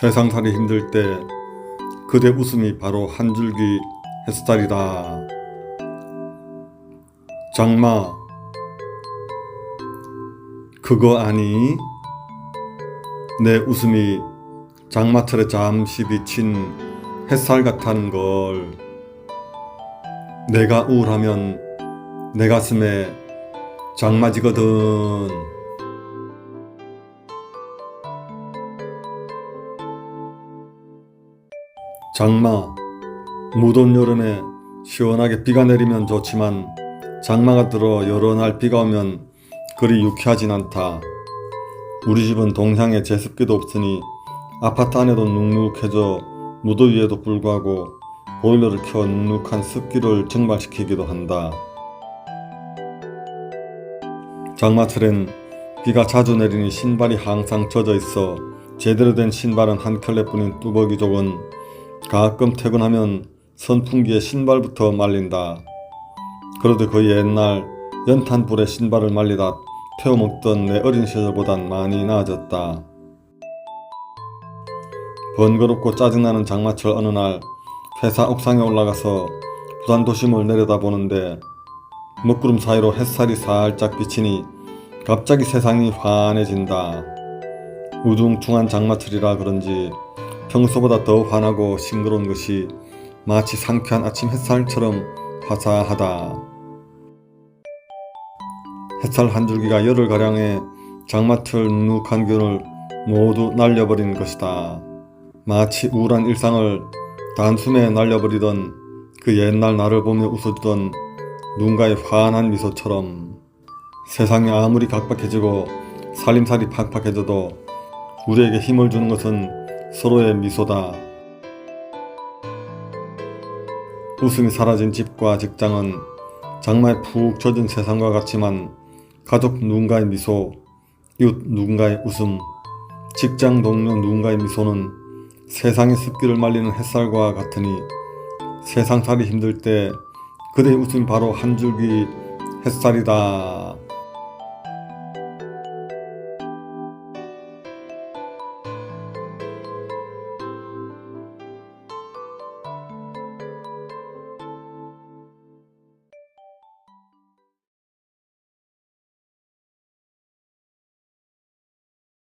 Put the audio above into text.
세상살이 힘들 때 그대 웃음이 바로 한 줄기 햇살이다. 장마 그거 아니? 내 웃음이 장마철에 잠시 비친 햇살 같다는 걸 내가 우울하면 내 가슴에 장마지거든. 장마 무더운 여름에 시원하게 비가 내리면 좋지만 장마가 들어 여러 날 비가 오면 그리 유쾌하진 않다. 우리 집은 동향에 제습기도 없으니 아파트 안에도 눅눅해져 무더위에도 불구하고 보일러를 켜 눅눅한 습기를 증발시키기도 한다. 장마철엔 비가 자주 내리니 신발이 항상 젖어 있어 제대로 된 신발은 한 켤레뿐인 뚜벅이족은 가끔 퇴근하면 선풍기에 신발부터 말린다. 그래도 그 옛날 연탄불에 신발을 말리다 태워먹던 내 어린 시절보단 많이 나아졌다. 번거롭고 짜증나는 장마철 어느 날 회사 옥상에 올라가서 부산 도심을 내려다보는데 먹구름 사이로 햇살이 살짝 비치니 갑자기 세상이 환해진다. 우중충한 장마철이라 그런지 평소보다 더 환하고 싱그러운 것이 마치 상쾌한 아침 햇살처럼 화사하다. 햇살 한 줄기가 열흘가량의 장마철 눅눅한 기운을 모두 날려버린 것이다. 마치 우울한 일상을 단숨에 날려버리던 그 옛날 나를 보며 웃어주던 누군가의 환한 미소처럼 세상이 아무리 각박해지고 살림살이 팍팍해져도 우리에게 힘을 주는 것은 서로의 미소다. 웃음이 사라진 집과 직장은 장마에 푹 젖은 세상과 같지만 가족 누군가의 미소, 이웃 누군가의 웃음, 직장 동료 누군가의 미소는 세상의 습기를 말리는 햇살과 같으니 세상 살이 힘들 때 그대의 웃음이 바로 한 줄기 햇살이다.